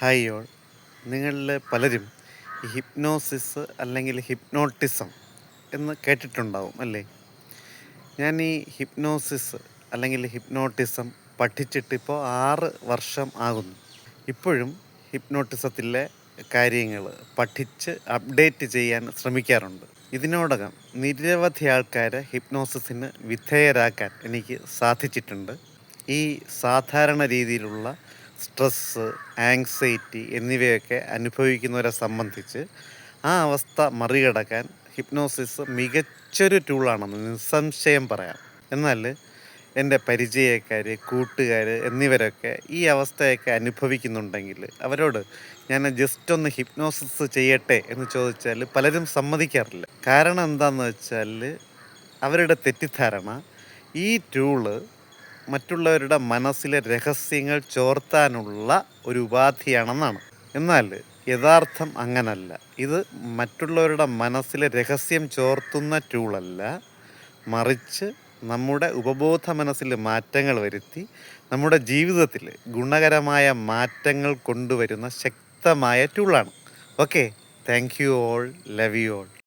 Hi all നിങ്ങളിൽ പലരും hypnosis അല്ലെങ്കിൽ ഹിപ്നോട്ടിസം എന്ന് കേട്ടിട്ടുണ്ടാവും അല്ലേ? ഞാൻ ഈ ഹിപ്നോസിസ് അല്ലെങ്കിൽ ഹിപ്നോട്ടിസം പഠിച്ചിട്ടിപ്പോൾ ആറ് വർഷം ആകുന്നു. ഇപ്പോഴും ഹിപ്നോട്ടിസത്തിലെ കാര്യങ്ങൾ പഠിച്ച് അപ്ഡേറ്റ് ചെയ്യാൻ ശ്രമിക്കാറുണ്ട്. ഇതിനോടകം നിരവധി ആൾക്കാരെ ഹിപ്നോസിസിന് വിധേയരാക്കാൻ എനിക്ക് സാധിച്ചിട്ടുണ്ട്. ഈ സാധാരണ രീതിയിലുള്ള സ്ട്രെസ്സ് ആങ്സൈറ്റി എന്നിവയൊക്കെ അനുഭവിക്കുന്നവരെ സംബന്ധിച്ച് ആ അവസ്ഥ മറികടക്കാൻ ഹിപ്നോസിസ് മികച്ചൊരു ടൂളാണെന്ന് നിസ്സംശയം പറയാം. എന്നാൽ എന്റെ പരിചയക്കാർ കൂട്ടുകാർ എന്നിവരൊക്കെ ഈ അവസ്ഥയൊക്കെ അനുഭവിക്കുന്നുണ്ടെങ്കിൽ അവരോട് ഞാൻ ജസ്റ്റ് ഒന്ന് ഹിപ്നോസിസ് ചെയ്യട്ടെ എന്ന് ചോദിച്ചാൽ പലരും സമ്മതിക്കാറില്ല. കാരണം എന്താണെന്ന് വെച്ചാൽ അവരുടെ തെറ്റിദ്ധാരണ ഈ ടൂൾ മറ്റുള്ളവരുടെ മനസ്സിലെ രഹസ്യങ്ങൾ ചോർത്താനുള്ള ഒരു ഉപാധിയാണെന്നാണ്. എന്നാൽ യഥാർത്ഥം അങ്ങനല്ല. ഇത് മറ്റുള്ളവരുടെ മനസ്സിലെ രഹസ്യം ചോർത്തുന്ന ടൂളല്ല മറിച്ച് നമ്മുടെ ഉപബോധ മനസ്സിൽ മാറ്റങ്ങൾ വരുത്തി നമ്മുടെ ജീവിതത്തിൽ ഗുണകരമായ മാറ്റങ്ങൾ കൊണ്ടുവരുന്ന ശക്തമായ ടൂളാണ് okay thank you all love you all